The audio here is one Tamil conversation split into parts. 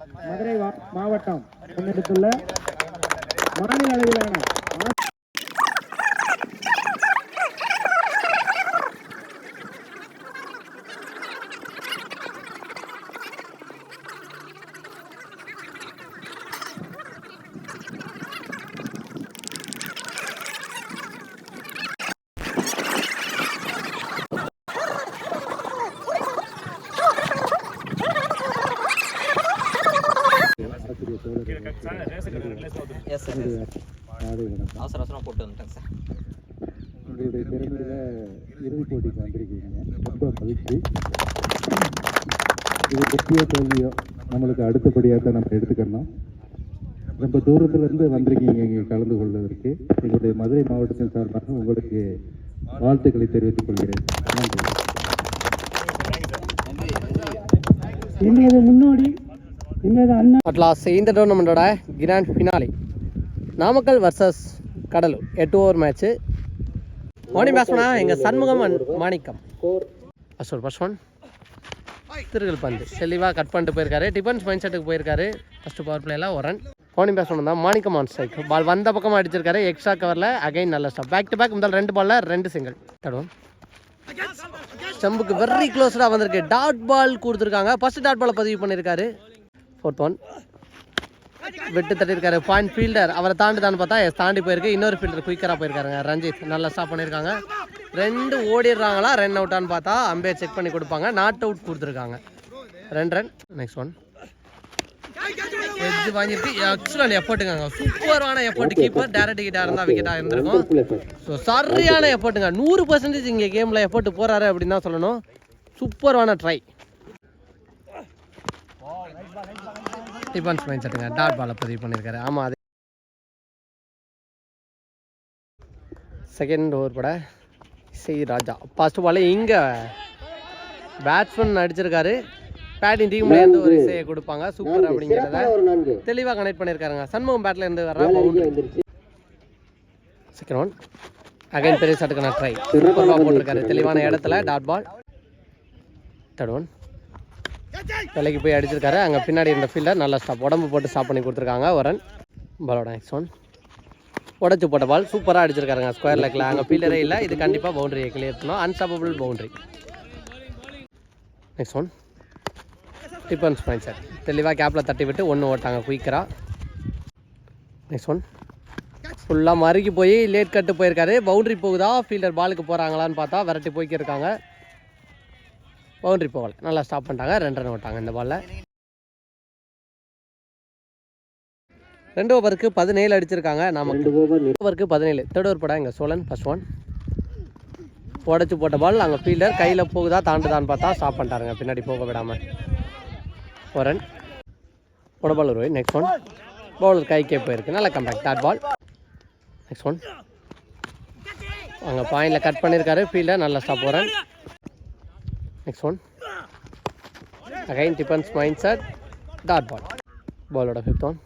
மதுரை மாவட்டம் முன்னெடுத்துள்ள மாநில அளவிலான பெரிய அவசர அவசரம் போட்டு வந்துட்டேன் சார் உங்களுடைய திறமையில இறுதிப் போட்டிக்கு வந்திருக்கீங்க ரொம்ப மகிழ்ச்சி இது வெற்றியோ தோல்வியோ நம்மளுக்கு அடுத்தபடியாக தான் நம்ம எடுத்துக்கணும் ரொம்ப தூரத்துலேருந்து வந்திருக்கீங்க இங்கே கலந்து கொள்வதற்கு எங்களுடைய மதுரை மாவட்டத்தின் சார்பாக உங்களுக்கு வாழ்த்துக்களை தெரிவித்துக் கொள்கிறேன் நன்றி இன்றைய முன்னோடி அண்ணா? அட்லாஸ் இந்த டோர்னமெண்ட்டோட grand finale Namakkal versus Cuddalore. எட்டு ஓவர் மேட்ச்சு மார்னிங் பேட்ஸ்மனா எங்கள் Shanmugam and Manickam. First one திருகல் பந்து. தெளிவாக கட் பண்ணிட்டு போயிருக்காரு. டிஃபென்ஸ் மைண்ட் செட்டுக்கு போயிருக்காரு. ஃபஸ்ட்டு பவர் பிளேல ஒரு ரன் பவுனிங் பேட்ஸ்மேன் தான். மாணிக்கம் ஆன் ஸ்ட்ரைக் பால் வந்த பக்கமாக அடிச்சிருக்காரு. எக்ஸ்ட்ரா கவரில் அகைன் நல்ல ஸ்டாப் பேக் டு பேக் முதல் ரெண்டு பாலில் ரெண்டு சிங்கிள் தடுவோம். ஸ்டம்புக்கு வெரி க்ளோஸ்டாக வந்திருக்கு. டாட் பால் கொடுத்துருக்காங்க. ஃபர்ஸ்ட் டாட் பாலை பதிவு பண்ணியிருக்காரு. ஃபோர்த் ஒன் விட்டு தட்டியிருக்காரு. பாயிண்ட் ஃபீல்டர் அவரை தாண்டி தான் பார்த்தா எஸ் தாண்டி போயிருக்கு. இன்னொரு ஃபீல்டர் குயிக்கராக போயிருக்காருங்க. ரஞ்சித் நல்லா ஸ்டாப் பண்ணியிருக்காங்க. ரெண்டு ஓடிடுறாங்களா? ரன் அவுட்டான்னு பார்த்தா அம்பேர் செக் பண்ணி கொடுப்பாங்க. நாட் அவுட் கொடுத்துருக்காங்க. ரெண்டு ரன் நெக்ஸ்ட் ஒன் எட்ஜ் வாங்கியிருக்கு. எக்ஸலன்ட் எஃபர்ட்டுங்க சூப்பரான எஃபர்ட் கீப்பர் டேரக்ட் கிட்டா இருந்தால் விக்கெட்டாக இருந்திருக்கும். ஸோ சரியான எஃபர்ட்டுங்க நூறு பர்சன்டேஜ் இங்கே கேமில் எஃபர்ட் போகிறாரு அப்படின்னு தான் சொல்லணும். சூப்பரான ட்ரை டிஃபன்ஸ் மைண்ட் செட்டுங்க டாட் பாலை பதிவு பண்ணியிருக்காரு ஆமாம் அது செகண்ட் ஓவர் பட இசை ராஜா. ஃபர்ஸ்ட் பால் இங்கே பேட்ஸ்மேன் அடிச்சிருக்காரு. பேட்டிங் டீம்ல இருந்து ஒரு இசையை கொடுப்பாங்க. சூப்பர் அப்படிங்கிறத தெளிவாக கனெக்ட் பண்ணியிருக்காருங்க சண்முகம் பேட்ல இருந்து வர செகண்ட் ஒன் அகைன் பெரிய சட்டுக்கான ட்ரை சூப்பராக போட்டிருக்காரு. தெளிவான இடத்துல டாட் பால் தேர்ட் ஒன் விலைக்கு போய் அடிச்சிருக்காரு. அங்கே பின்னாடி இருந்த ஃபீல்டர் நல்லா ஸ்டாப் உடம்பு போட்டு ஸ்டாப் பண்ணி கொடுத்துருக்காங்க. ஒரு பலோட பாலோட நெக்ஸ்ட் ஒன் உடச்சி போட்ட பால் சூப்பராக அடிச்சிருக்காருங்க. ஸ்கொயர் லெக்கில் அங்கே ஃபீல்டரே இல்லை. இது கண்டிப்பாக பவுண்டரியை கிளியர் பண்ணணும். Unstoppable boundary next one defence point sir தெளிவாக கேப்பில் தட்டி விட்டு ஒன்று ஓட்டாங்க. குயிக்கராக நெக்ஸ்ட் ஒன் ஃபுல்லாக மறுக்கி போய் லேட் கட்டு போயிருக்காரு. பவுண்டரி போகுதா? ஃபீல்டர் பாலுக்கு போகிறாங்களான்னு பார்த்தா விரட்டி போய்க்கிருக்காங்க. பவுண்டரி போகல. நல்லா ஸ்டாப் பண்ணிட்டாங்க. ரெண்டு ரன் விட்டாங்க இந்த பாலில் ரெண்டு ஓவருக்கு பதினேழு அடிச்சிருக்காங்க. நமக்கு ஓவருக்கு பதினேழு. தேர்ட் ஓவர் படம் இங்கே சோழன் ஃபர்ஸ்ட் ஒன் உடச்சி போட்ட பால் அங்கே ஃபீல்டர் கையில் போகுதா தாண்டுதான்னு பார்த்தா ஸ்டாப் பண்ணிட்டாருங்க. பின்னாடி போக விடாமல் ஒரு ரன் போட பால் ஒரு நெக்ஸ்ட் ஒன் பவுலர் கைக்கே போயிருக்கு. நல்ல comeback dot ball next one அங்கே பாயிண்டில் கட் பண்ணியிருக்காரு ஃபீல்டர் நல்ல stop run next one again defence mind set dot ball பாலோட ஃபிஃப்த் ஒன்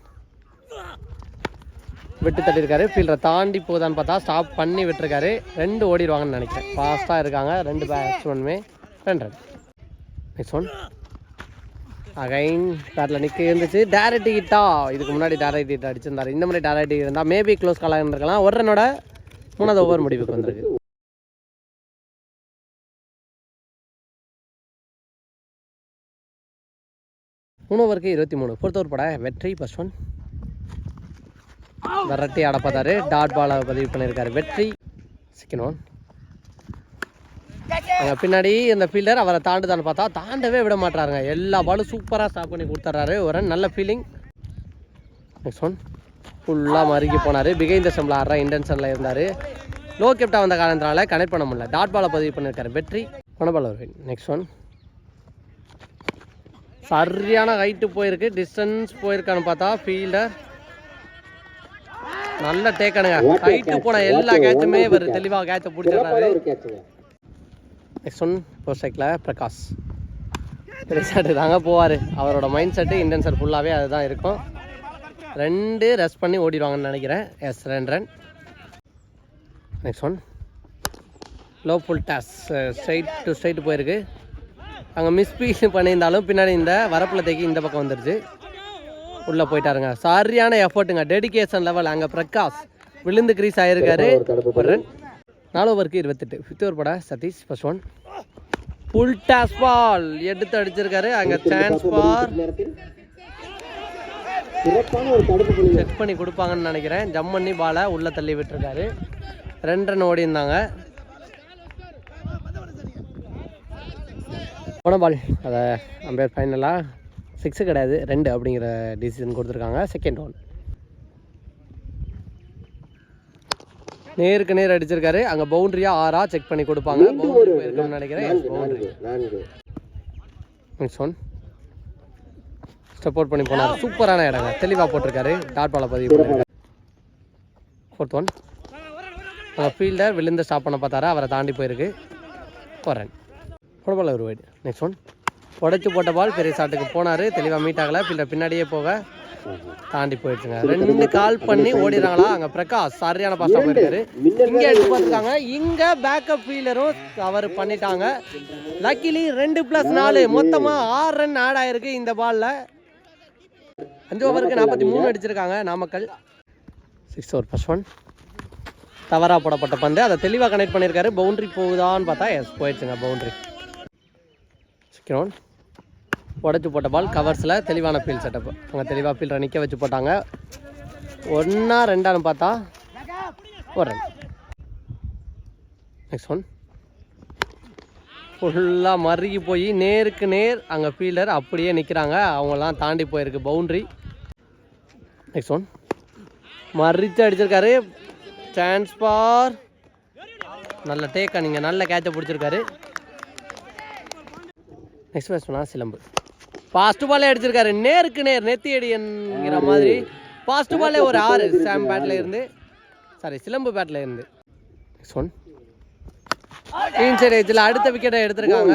விட்டு தட்டியிருக்காரு. ஃபீல்டரை தாண்டி போகுதான்னு பார்த்தா ஸ்டாப் பண்ணி விட்டுருக்காரு. ரெண்டு ஓடிடுவாங்கன்னு நினைக்கிறேன். ஃபாஸ்ட்டாக இருக்காங்க. ரெண்டு பேட்ஸ்மேனுமே ரெண்டு. ரன் நெக்ஸ்ட் ஒன் அகைன் பேட்டில் நிற்க இருந்துச்சு. டேரக்ட் ஹிட்டா இதுக்கு முன்னாடி டேரக்ட் ஹிட் அடிச்சிருந்தாரு. இந்த மாதிரி டேரக்ட் ஹிட் இருந்தால் மேபி க்ளோஸ் காலாக இருந்திருக்கலாம் ஒரு ரன்னோட மூணாவது ஓவர் முடிவுக்கு வந்திருக்கு. மூணு ஓவருக்கு இருபத்தி மூணு. ஃபோர்த் ஓவர் பட வெற்றி ஃபர்ஸ்ட் ஒன் விரட்டி ஆட பார்த்தாரு டாட் பாலை பதிவு பண்ணியிருக்காரு. வெற்றி செகண்ட் ஒன் அங்கே பின்னாடி இந்த ஃபீல்டர் அவரை தாண்டுதான்னு பார்த்தா தாண்டவே விட மாட்டாருங்க எல்லா பாலும் சூப்பராக ஸ்டாப் பண்ணி கொடுத்துட்றாரு. ஒரு நல்ல ஃபீலிங் நெக்ஸ்ட் ஒன் ஃபுல்லாக மறுக்கி போனார். பிகைந்த செம்பில் ஆடுற இன்டென்ஷனில் இருந்தார். லோ கேப்டா வந்த காரணத்தினால கனெக்ட் பண்ண முடியல. டாட் பாலை பதிவு பண்ணியிருக்காரு. வெற்றி. பணபால் ஒரு நெக்ஸ்ட் ஒன் சரியான ஹைட்டு போயிருக்கு. டிஸ்டன்ஸ் போயிருக்கான்னு பார்த்தா ஃபீல்டர் நல்ல டேக்கனுங்க ஹைட்டு போன எல்லா கேட்சுமே இவர் தெளிவாக கேட்சை பிடிச்சிடுறாரு. நெக்ஸ்ட் ஒன் ஃபோர் ஸ்ட்ரைக்கில் பிரகாஷ். ரிசார்ட்டு தாங்க போவார். அவரோட மைண்ட் செட்டு இன்டென்சர் ஃபுல்லாகவே அதுதான் இருக்கும். ரெண்டு ரெஸ்ட் பண்ணி ஓடிடுவாங்கன்னு நினைக்கிறேன். எஸ் ரெண்டு run next one low full toss straight to straight போயிருக்கு. அங்கே மிஸ்பீஸ் பண்ணியிருந்தாலும் பின்னாடி இந்த வரப்பில் தேக்கி இந்த பக்கம் வந்துருச்சு. உள்ளே போயிட்டாருங்க. சரியான எஃபர்ட்டுங்க டெடிகேஷன் லெவல் அங்கே பிரகாஷ் விழுந்து கிரீஸ் ஆயிருக்காரு. ஒரு ரன் நாலு ஓவருக்கு இருபத்தெட்டு. ஃபிஃப்த் ஓவர் பட Sathish first one full toss ball எடுத்து அடிச்சிருக்காரு. அங்கே சான்ஸ் பார் செக் பண்ணி கொடுப்பாங்கன்னு நினைக்கிறேன். ஜம் பண்ணி பாலை உள்ளே தள்ளி விட்டுருக்காரு. ரெண்டு ரன் ஓடி இருந்தாங்க போன பால். அதை அம்பேர் ஃபைனலாக சிக்ஸு கிடையாது ரெண்டு அப்படிங்கிற டிசிஷன் கொடுத்துருக்காங்க செகண்ட் ஒன் நேருக்கு நேர் அடிச்சிருக்காரு. அங்கே பவுண்டரியா ஆறா செக் பண்ணி கொடுப்பாங்க. பவுண்டரி போயிருக்கும்னு நினைக்கிறேன். பவுண்டரி நெக்ஸ்ட் ஒன் அவுட் பண்ணி போனார். சூப்பரான இடங்க. தெளிவாக போட்டிருக்காரு. டாட் பாலை பதிவு பண்ணிருக்காரு ஃபோர்த் ஒன் ஃபீல்டர் விழுந்து ஸ்டாப் பண்ண பார்த்தாரு. அவரை தாண்டி போயிருக்கு. ஒரு ரன் போட பால் ஒரு வைடு நெக்ஸ்ட் ஒன் உடைச்சு போட்ட பால் பெரிய ஷாட்டுக்கு போனார். தெளிவாக மீட் ஆகலை. ஃபீல்டர் பின்னாடியே போக தாண்டி போயிடுச்சுங்க. ரெண்டு கால் பண்ணி ஓடிடுறாங்களா? அங்கே பிரகாஷ் சரியான பாஸ்டாக போயிருக்காரு. இங்கே எடுத்து பார்த்துருக்காங்க இங்கே பேக்கப் ஃபீல்டரும் கவர் பண்ணிட்டாங்க. லக்கிலி ரெண்டு ப்ளஸ் நாலு. மொத்தமாக ஆறு ரன் ஆட் ஆயிருக்கு இந்த பாலில் அஞ்சு ஓவருக்கு நாற்பத்தி மூணு அடிச்சிருக்காங்க Namakkal. Six over first one தவறாக போடப்பட்ட பந்து. அதை தெளிவாக கனெக்ட் பண்ணியிருக்காரு பவுண்டரி போகுதான்னு பார்த்தா எஸ் போயிடுச்சுங்க பவுண்டரி கிரவுண்ட் உடச்சி போட்ட பால் கவர்ஸில் தெளிவான ஃபீல் செட்டப் அங்கே தெளிவாக ஃபீல்டரை நிற்க வச்சு போட்டாங்க. ஒன்றா ரெண்டான்னு பார்த்தா ஒரு ரன் நெக்ஸ்ட் ஒன் ஃபுல்லாக மறுகி போய் நேருக்கு நேர் அங்கே ஃபீல்டர் அப்படியே நிற்கிறாங்க அவங்களாம் தாண்டி போயிருக்கு பவுண்ட்ரி நெக்ஸ்ட் ஒன் மறித்து அடிச்சிருக்காரு. சான்ஸ் பார் நல்ல டேக்கா நீங்கள் நல்ல கேட்சை பிடிச்சிருக்காரு. நெக்ஸ்ட் பேட்ஸ்மேனா சிலம்பு. ஃபாஸ்ட் பாலே அடிச்சிருக்காரு நேருக்கு நேர் நெத்தி அடிங்கிற மாதிரி. ஃபாஸ்ட் பாலே ஒரு ஆறு. சாம் பேட்டில் இருந்து. சாரி சிலம்பு பேட்டில் இருந்து. நெக்ஸ்ட் ஒன் இன்சைட் ஏஜில் அடுத்த விக்கெட்டை எடுத்திருக்காங்க.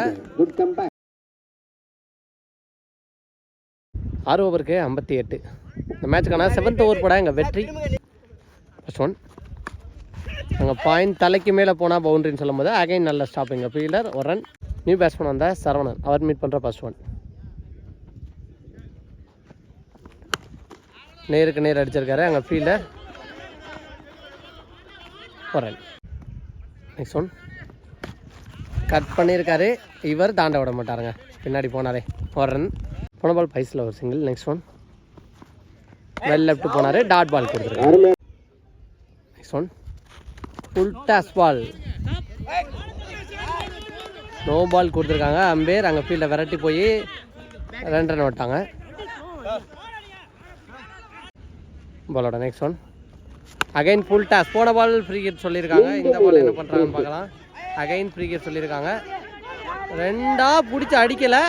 ஆறு ஓவருக்கு ஐம்பத்தி எட்டு. இந்த மேட்சுக்கான செவன்த் ஓவர் போட எங்கள் வெற்றி? ஃபர்ஸ்ட் ஒன் அங்கே பாயிண்ட் தலைக்கு மேலே போனால் பவுண்டரின்னு சொல்லும்போது அகைன் நல்ல ஸ்டாப்பிங் ஃபீல்டர் ஒரு ரன் நியூ பேட்ஸ்மேன் வந்த சரவணன். அவர் மீட் பண்ணுற ஃபஸ்ட் ஒன் நேருக்கு நேர் அடிச்சிருக்காரு. அங்கே ஃபீல்டர் போகிறேன் நெக்ஸ்ட் ஒன் கட் பண்ணியிருக்காரு இவர் தாண்ட விட மாட்டாருங்க. பின்னாடி போனாரே. ஒரு போன பால் பைஸில் ஒரு single next one well left போனார். டாட் பால் கொடுத்துருக்காரு. Next one full toss ball no ball கொடுத்துருக்காங்க. அம்பேர் அங்கே ஃபீல்டை விரட்டி போய் ரெண்டு ரன் விட்டாங்க. பாலோட next one again full toss போன பால் ஃப்ரீ கிட் சொல்லியிருக்காங்க. இந்த பால் என்ன பண்ணுறாங்கன்னு பார்க்கலாம். அகைன் ஃப்ரீ கிட் சொல்லியிருக்காங்க. ரெண்டா பிடிச்சி அடிக்கலை.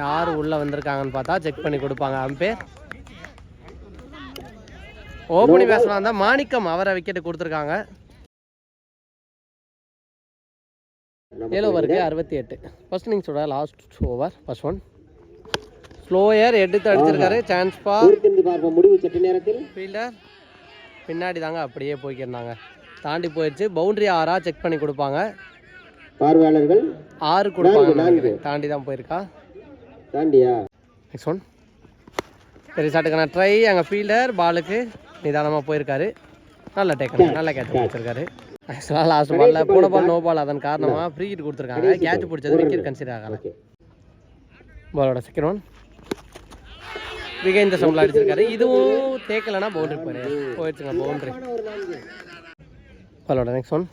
யார் உள்ளே வந்திருக்காங்கன்னு பார்த்தா செக் பண்ணி கொடுப்பாங்க அம்பேர். ஓப்பனிங் பேசலாம் இருந்தால் மாணிக்கம் அவரை விக்கெட் கொடுத்துருக்காங்க. ஏழு ஓவருக்கு அறுபத்தி எட்டு. First இன்னிங்ஸோட last over first one slower எடுத்து அடிச்சிருக்காரு. சான்ஸ் பார் முடிவு சற்று நேரத்தில். ஃபீல்டர் பின்னாடி தாங்க அப்படியே போய்க்கிருந்தாங்க. தாண்டி போயிடுச்சு பவுண்டரி ஆறா செக் பண்ணி கொடுப்பாங்க. பார்வையாளர்கள். ஆறு கொடுப்பாங்க. தாண்டி தான் போயிருக்கா. தாண்டியா? நெக்ஸ்ட் ஒன் சரி சாட்டுக்கான ட்ரை அங்கே ஃபீல்டர் பாலுக்கு நிதானமாக போயிருக்காரு. நல்ல டேக்கன் நல்ல கேட்ச் பிடிச்சிருக்காரு ஆக்சுவலாக லாஸ்ட் பாலில் போன பால் நோ பால் அதன் காரணமாக ஃப்ரீ ஹிட் கொடுத்துருக்காங்க. கேட்ச் பிடிச்சது விக்கெட் கன்சிடர் ஆகலை. பாலோட செகண்ட் ஒன் விகேந்திர சம்பளம் அடிச்சிருக்காரு. இதுவும் தேக்கலைன்னா பவுண்டரி போயிரு. போயிடுச்சுங்க பவுண்டரி பாலோட நெக்ஸ்ட் ஒன்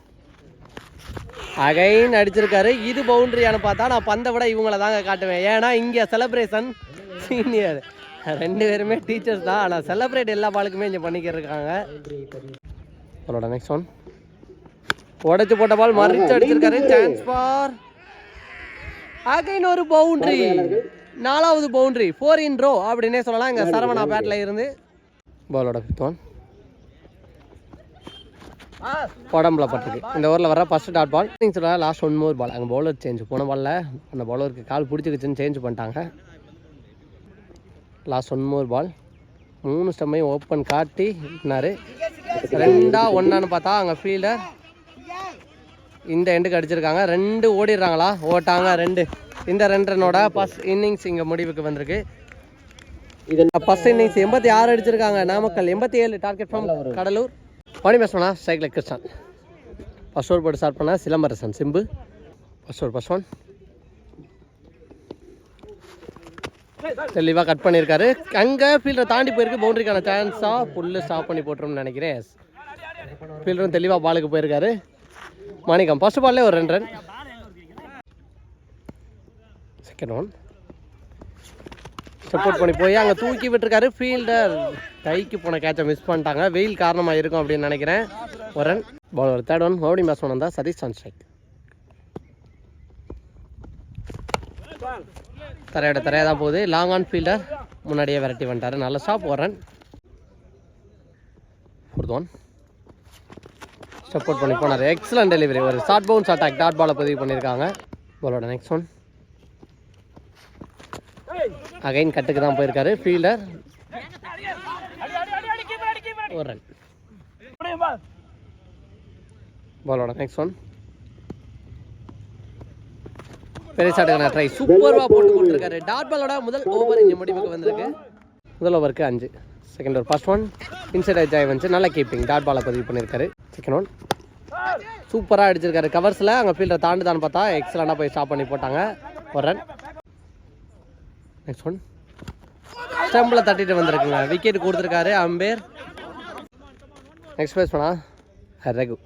அகைன் அடிச்சிருக்காரு. இது பவுண்டரியானு பார்த்தா நான் பந்தை விட இவங்கள தாங்க காட்டுவேன். ஏன்னா இங்கே செலப்ரேஷன் சீனியர் ரெண்டு பேருமே டீச்சர்ஸ் தான். ஆனால் செலிப்ரேட் எல்லா பாலுக்குமே இங்கே பண்ணிக்கிட்டு இருக்காங்க. அவரோட நெக்ஸ்ட் ஒன் உடைச்சு போட்ட பால் மறிச்சு அடிச்சிருக்காரு. சான்ஸ் ஃபார் அகைன் ஒரு பவுண்டரி நாலாவது பவுண்டரி ஃபோர் இன் ரோ அப்படின்னே சொல்லலாம். இங்கே சரவணா பேட்டில் இருந்து. பாலோட ஃபிஃப்த் ஒன் உடம்புல பட்டிருக்கு இந்த ஓவரில் வர ஃபர்ஸ்ட் டாட் பால் இன்னிங்ஸில் லாஸ்ட் ஒன் மோர் பால் அங்கே பவுலர் சேஞ்ச் போன பாலில் அந்த பவுலருக்கு கால் பிடிச்சிக்கிச்சுன்னு சேஞ்ச் பண்ணிட்டாங்க. லாஸ்ட் ஒன் மோர் பால் மூணு ஸ்டம்மையும் ஓப்பன் காட்டி விட்டினாரு. ரெண்டா ஒன்னான்னு பார்த்தா அங்கே ஃபீல்டர் இந்த எண்டுக்கு அடிச்சிருக்காங்க. ரெண்டு ஓடிடுறாங்களா? ஓட்டாங்க ரெண்டு. இந்த ரெண்டு ரனோட ஃபர்ஸ்ட் இன்னிங்ஸ் இங்கே முடிவுக்கு வந்திருக்கு. இது ஃபர்ஸ்ட் இன்னிங்ஸ் எண்பத்தி ஆறு அடிச்சிருக்காங்க. நாமக்கல் எண்பத்தி ஏழு டார்கெட் ஃபார்ம் கடலூர். மணி பேசணும்னா சைக்கிள் கிருஷ்ணன் ஃபர்ஸ்ட் ஓவர் போட்டு ஸ்டார்ட் பண்ணால் Silambarasan Simbu. First over first one தெளிவாக கட் பண்ணியிருக்காரு அங்கே ஃபீல்டரை தாண்டி போயிருக்கு. பவுண்டரிக்கான சான்ஸாக புல்லு ஸ்டாப் பண்ணி போட்டுரும்னு நினைக்கிறேன். ஃபீல்டரும் தெளிவாக பாலுக்கு போயிருக்காரு. மாணிக்கம் ஃபர்ஸ்ட் பால்லே ஒரு ரெண்டு ரன் செகண்ட் ஒன் சப்போர்ட் பண்ணி போய் அங்கே தூக்கி விட்டுருக்காரு. ஃபீல்டர் கைக்கு போன கேட்சை மிஸ் பண்ணிட்டாங்க. வெயில் காரணமாக இருக்கும் அப்படின்னு நினைக்கிறேன். ஒரு ரன் பவுலர் தேர்ட் ஒன் மறுபடியும் ஒன்று தான் சதீஷ் சன் ஸ்ட்ரைக் தரையோட தரையாக தான் போகுது. லாங் ஆன் ஃபீல்டர் முன்னாடியே விரட்டி வந்துட்டாரு. நல்ல ஸ்டாப் ஒரு ரன் ஃபோர்த் ஒன் சப்போர்ட் பண்ணி போனார். எக்ஸலன்ட் டெலிவரி ஒரு ஷார்ட் பவுன்ஸ் அட்டாக் டாட் பாலை பதிவு பண்ணியிருக்காங்க பாலோட நெக்ஸ்ட் ஒன் அகைன் கட்டுக்கு தான் போயிருக்காரு. ஃபீல்டர் ஒரு ரன் பாலோட நெக்ஸ்ட் ஒன் பெரியசாட்டுக்கான ட்ரை சூப்பராக போட்டு கொடுத்துருக்காரு. டாட் பாலோட முதல் ஓவர் இங்கே முடிவுக்கு வந்திருக்கு. முதல் ஓவருக்கு அஞ்சு. Second over first one inside Joy வந்து நல்ல கீப்பிங் டாட் பாலை பதிவு பண்ணியிருக்காரு. செகண்ட் ஒன் சூப்பராக அடிச்சிருக்காரு. கவர்ஸில் அங்கே ஃபீல்டர் தாண்டுதான்னு பார்த்தா எக்ஸலண்டாக போய் ஸ்டாப் பண்ணி போட்டாங்க. ஒரு ரன் நெக்ஸ்ட் ஒன் ஸ்டம்பில் தட்டிட்டு வந்திருக்குங்க. விக்கெட் கொடுத்துருக்காரு அம்பேர். நெக்ஸ்ட் பேஸ் பண்ணா ரகு.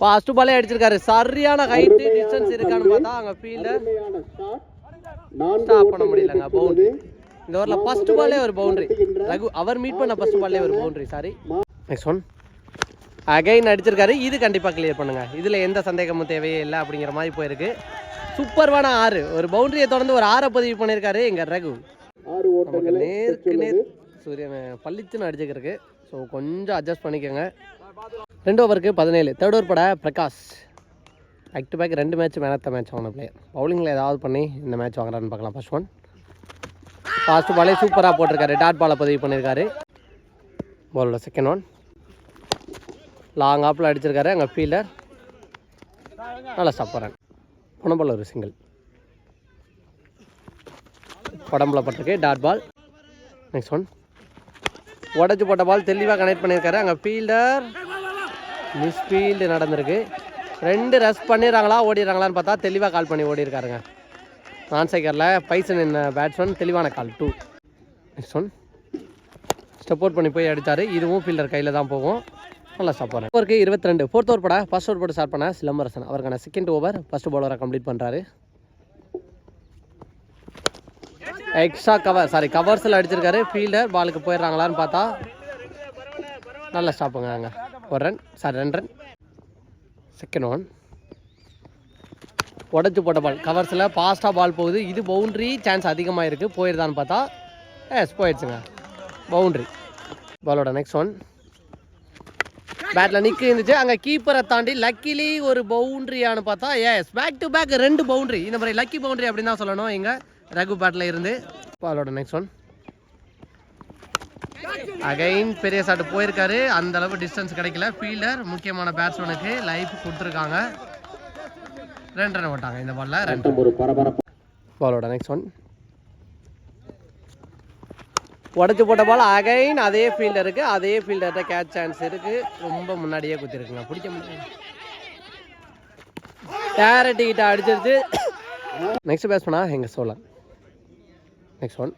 ஃபர்ஸ்ட் பாலே அடிச்சிருக்காரு. சரியான ஹைட்டு டிஸ்டன்ஸ் இருக்கான்னு பார்த்தா அங்கே ஃபீல்டர் ஸ்டாப் பண்ண முடியலங்க பவுண்டரி இந்த ஓவரில் ஃபர்ஸ்ட் பாலே ஒரு பவுண்டரி ரகு அவர் மீட் பண்ண ஃபர்ஸ்ட் பாலே ஒரு boundary sorry next one again அடிச்சிருக்காரு இது கண்டிப்பாக கிளியர் பண்ணுங்க. இதில் எந்த சந்தேகமும் தேவையே இல்லை அப்படிங்கிற மாதிரி போயிருக்கு. சூப்பர்வான ஆறு. ஒரு பவுண்டரியை தொடர்ந்து ஒரு ஆறை பதிவு பண்ணியிருக்காரு எங்க ரகு. ஆறு நமக்கு நேருக்கு நேர் சூரியன் பளிச்சுன்னு அடிச்சுக்கிறதுக்கு ஸோ கொஞ்சம் அட்ஜஸ்ட் பண்ணிக்கோங்க. ரெண்டு ஓவருக்கு பதினேழு. தேர்ட் ஓவர் பட பிரகாஷ். பேக் டு பேக் ரெண்டு match man of the match வாங்கின பிளேயர் பவுலிங்கில் ஏதாவது பண்ணி இந்த மேட்ச் வாங்குறான்னு பார்க்கலாம். ஃபர்ஸ்ட் ஒன் ஃபாஸ்ட் பாலே சூப்பராக போட்டிருக்காரு. டாட் பாலை பதிவு பண்ணியிருக்காரு பாலோட செகண்ட் ஒன் லாங் ஆப்பில் அடிச்சிருக்காரு. அங்கே ஃபீல்டர் நல்லா சாப்பிட்றேன் போகிறேன் ஒரு சிங்கிள் உடம்புல பட்டிருக்கு. டாட் பால் நெக்ஸ்ட் ஒன் உடச்சி போட்ட பால் தெளிவாக கனெக்ட் பண்ணியிருக்காரு அங்கே ஃபீல்டர் மிஸ் ஃபீல்டு நடந்திருக்கு. ரெண்டு ரஷ் பண்ணிடுறாங்களா ஓடிடுறாங்களான்னு பார்த்தா தெளிவாக கால் பண்ணி ஓடி இருக்காருங்க நான் சைக்கரில் பைசன் என்ன பேட்ஸ்மேன் தெளிவான call two next one support பண்ணி போய் அடித்தார் இதுவும் ஃபீல்டர் கையில் தான் போகும். நல்லா ஸ்டாப் போகிறேன் ஓவருக்கு இருபத்தி ரெண்டு ஃபோர்த் ஓவர் பட ஃபர்ஸ்ட் ஓவர் போட்டு ஸ்டார்ட் பண்ண சிலம்பரசன். அவருக்கான செகண்ட் ஓவர் ஃபஸ்ட் பாலரை கம்ப்ளீட் பண்ணுறாரு எக்ஸ்ட்ரா கவர் சாரி கவர்ஸில் அடிச்சிருக்காரு. ஃபீல்டர் பாலுக்கு போயிடுறாங்களான்னு பார்த்தா நல்லா ஸ்டாப்புங்க அங்கே ஒரு ரன் சாரி ரெண்டு ரன் செகண்ட் ஒன் உடச்சி போட்ட பால் கவர்ஸில் ஃபாஸ்ட்டாக பால் போகுது. இது பவுண்ட்ரி சான்ஸ் அதிகமாக இருக்குது போயிருதான்னு பார்த்தா எஸ் போயிடுச்சுங்க. பவுண்ட்ரி பாலோட நெக்ஸ்ட் ஒன் பேட்டில் நிற்க இருந்துச்சு. அங்கே கீப்பரை தாண்டி லக்கிலி ஒரு பவுண்ட்ரியானு பார்த்தா எஸ் பேக் டு பேக் ரெண்டு பவுண்ட்ரி இந்த மாதிரி லக்கி பவுண்ட்ரி அப்படின்னு தான் சொல்லணும். இங்கே ரகு பேட்டில் இருந்து. பாலோட நெக்ஸ்ட் ஒன் அகைன் பெரிய ஷாட் போயிருக்காரு. அந்த அளவு டிஸ்டன்ஸ் கிடைக்கல. ஃபீல்டர் முக்கியமான பேட்ஸ்மேனுக்கு லைஃப் கொடுத்துருக்காங்க. ரெண்டு ரன் போட்டாங்க இந்த பால்ல ரெண்டு பாலோட நெக்ஸ்ட் ஒன் உடச்சி போட்ட பால் அகைன் அதே ஃபீல்டருக்கு அதே ஃபீல்டர்கிட்ட கேட்ச் சான்ஸ் இருக்கு. ரொம்ப முன்னாடியே குத்திருக்குங்க. பிடிக்க முடியாது டேரட்டி கிட்ட அடிச்சிருச்சு. நெக்ஸ்ட் பேஸ் பண்ணா எங்க Cholan. Next one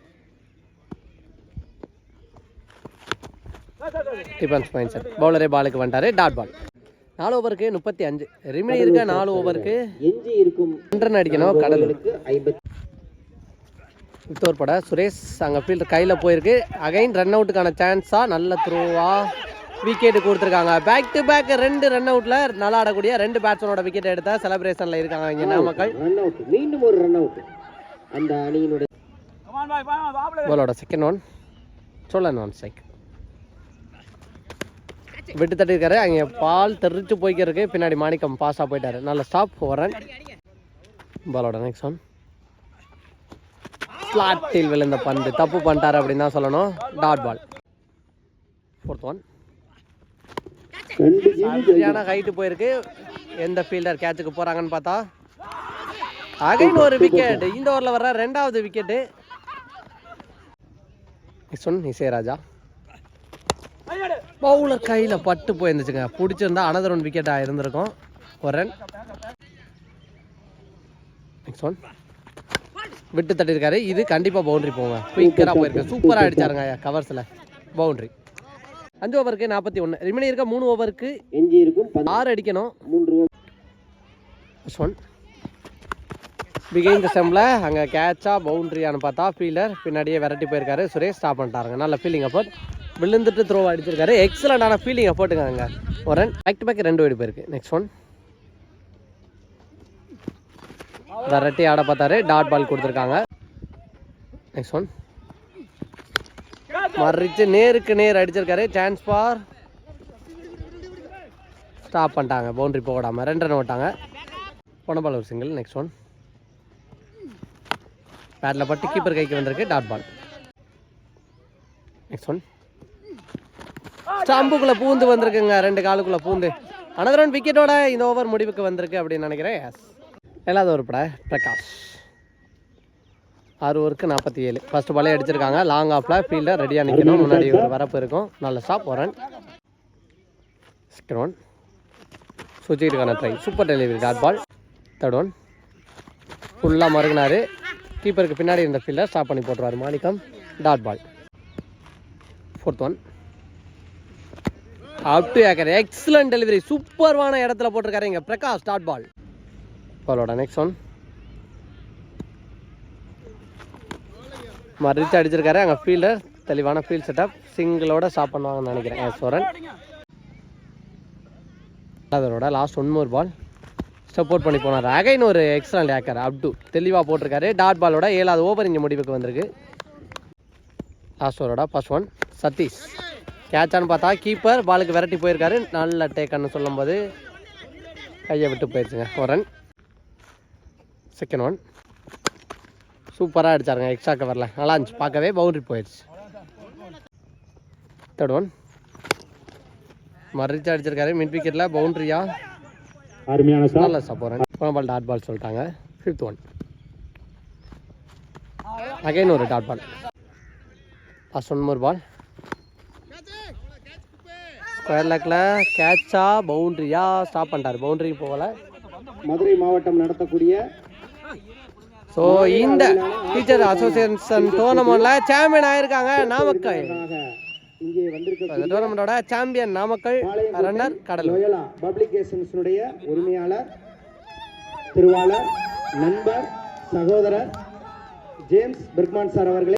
defence point sir பவுலரே பாலுக்கு வந்துட்டாரு. டாட் பால் நாலு ஓவருக்கு முப்பத்தி அஞ்சு. ரிமினி இருக்க நாலு ஓவருக்கு எஞ்சி இருக்கும் ரன் அடிக்கணும். கடலூர் ஐம்பத்தி பட சுரேஷ் அங்கே ஃபீல்டர் கையில் போயிருக்கு. அகைன் ரன் அவுட்டுக்கான சான்ஸாக நல்ல த்ரோவா விக்கெட் கொடுத்துருக்காங்க. பேக் டு பேக் ரெண்டு ரன் அவுட்டில் நல்லா ஆடக்கூடிய ரெண்டு பேட்ஸ்மேனோட விக்கெட் எடுத்த செலிப்ரேஷனில் இருக்காங்க இங்கே நாமக்கல். ரன் அவுட் மீண்டும் ஒரு ரன் அவுட் அந்த அணியினுடைய பாலோட செகண்ட் ஒன் சொல்லன் ஒன் ஸ்ட்ரைக் விட்டு தட்டிருக்காரு அங்கே பால் தெரிச்சு போய்க்கிறதுக்கு பின்னாடி மாணிக்கம் பாஸாக போயிட்டாரு. நல்ல ஸ்டாப் வரேன் பாலோட நெக்ஸ்ட் ஒன் ஸ்லாட்டில் விழுந்த பந்து தப்பு பண்ணிட்டாரு அப்படின்னு தான் சொல்லணும். டாட் பால் ஃபோர்த் ஒன் சரியான ஹைட்டு போயிருக்கு. எந்த ஃபீல்டர் கேட்சுக்கு போகிறாங்கன்னு பார்த்தா அகைன் ஒரு விக்கெட் இந்த ஓவரில் வர்ற ரெண்டாவது wicket next one Isairaja bowler கையில் பட்டு போயிருந்துச்சுங்க. பிடிச்சிருந்தா அனதர் ஒன் விக்கெட்டாக இருந்திருக்கும். ஒரு ரன் நெக்ஸ்ட் ஒன் விட்டு தட்டியிருக்காரு. இது கண்டிப்பாக பவுண்டரி போங்க. குயிக்கராக போயிருக்கு. சூப்பராக அடிச்சாருங்க கவர்ஸில் பவுண்டரி அஞ்சு ஓவருக்கு நாற்பத்தி ஒன்று ரிமைனிங் இருக்க மூணு ஓவருக்கு எஞ்சி இருக்கும் ஆறு அடிக்கணும். மூன்று. ஃபர்ஸ்ட் ஒன் பிகைன் த செம்மில் அங்கே கேட்சா பவுண்ட்ரியான்னு பார்த்தா ஃபீல்டர் பின்னாடியே விரட்டி போயிருக்காரு. சுரேஷ் ஸ்டாப் பண்ணிட்டாருங்க. நல்ல ஃபீலிங் அப்போட் விழுந்துட்டு த்ரோ அடிச்சிருக்காரு. எக்ஸலண்டான ஃபீல்டிங்கை போட்டுக்காங்க. ஒரு ரன் பேக் டு பேக் ரெண்டு வெடிப்பு இருக்குது நெக்ஸ்ட் ஒன் விரட்டி ஆட பார்த்தாரு. டாட் பால் கொடுத்துருக்காங்க. நெக்ஸ்ட் ஒன் மறிச்சு நேருக்கு நேர் அடிச்சிருக்காரு. சான்ஸ் ஃபார் ஸ்டாப் பண்ணிட்டாங்க. பவுண்டரி போடாமல் ரெண்டு ரன் ஓட்டாங்க போன பால் ஒரு சிங்கிள் நெக்ஸ்ட் ஒன் பேட்டில் பட்டு கீப்பர் கைக்கு வந்திருக்கு. டாட் பால் நெக்ஸ்ட் ஒன் ஸ்டம்புக்குள்ளே பூந்து வந்திருக்குங்க. ரெண்டு காலுக்குள்ளே பூந்து. அனதர் ஒன் விக்கெட்டோட இந்த ஓவர் முடிவுக்கு வந்திருக்கு அப்படின்னு நினைக்கிறேன். எஸ் ஏழாவது ஒரு பட பிரகாஷ். ஆறு ஒருக்கு நாற்பத்தி ஏழு. ஃபஸ்ட்டு பாலே அடிச்சிருக்காங்க. லாங் ஆஃபில் ஃபீல்டர் ரெடியாக நிற்கணும் முன்னாடி ஒரு வரப்பு இருக்கும். நல்ல ஸ்டாப் ஒரு run second one சுஜிட்டுக்கான try super delivery dot ball third one ஃபுல்லாக மறுகினாரு கீப்பருக்கு பின்னாடி இருந்த ஃபீல்டர் ஸ்டாப் பண்ணி போட்டுருவார் Manickam. Dot ball fourth one up to acre excellent delivery சூப்பர்வான இடத்துல போட்டிருக்காரு இங்கே. பிரகாஷ் டாட் பால் பாலோட நெக்ஸ்ட் ஒன் மறுத்து அடிச்சிருக்காரு. அங்கே ஃபீல்டர் தெளிவான ஃபீல்ட் செட்டப் சிங்கிளோட ஸ்டாப் பண்ணுவாங்கன்னு நினைக்கிறேன். சோரன் அதோட last one more ball support பண்ணி போனார். அகைன் ஒரு எக்ஸலண்ட் ஏக்கர் அப்டு தெளிவாக போட்டிருக்காரு. டாட் பாலோட ஏழாவது ஓவர் இங்கே முடிவுக்கு வந்திருக்கு. லாஸ்ட் ஓவரோட ஃபர்ஸ்ட் ஒன் சதீஷ் கேட்சான்னு பார்த்தா கீப்பர் பாலுக்கு விரட்டி போயிருக்காரு. நல்ல டேக்கன்னு சொல்லும்போது கையை விட்டு போயிடுச்சுங்க. ஒரு ரன் செகண்ட் ஒன் சூப்பராக அடிச்சாருங்க. எக்ஸ்ட்ரா கவரில் நல்லா இருந்துச்சு. பார்க்கவே பவுண்டரி போயிடுச்சு. தேர்ட் ஒன் மறிச்சு அடிச்சிருக்காரு. மிட் விக்கெட்டில் பவுண்ட்ரியா அருமையான நல்ல சப்போரன் போன பால் டாட் பால் சொல்லிட்டாங்க. ஃபிஃப்த் ஒன் அகைன் ஒரு dot ball last one more ball square லேக்கில் கேட்சா பவுண்ட்ரியா ஸ்டாப் பண்ணிட்டார். பவுண்டரிக்கு போகல. மதுரை மாவட்டம் நடத்தக்கூடிய ஸோ இந்த டீச்சர் அசோசியேஷன் டோர்னமெண்ட்டில் சாம்பியன் ஆயிருக்காங்க நாமக்கல். டோர்னமெண்ட்டோட சாம்பியன் நாமக்கல் ரன்னர் கடலூர். பப்ளிகேஷன்ஸினுடைய உரிமையாளர் திருவாளர் நண்பர் சகோதரர் ஜேம்ஸ் பெர்க்மான் சார் அவர்களே.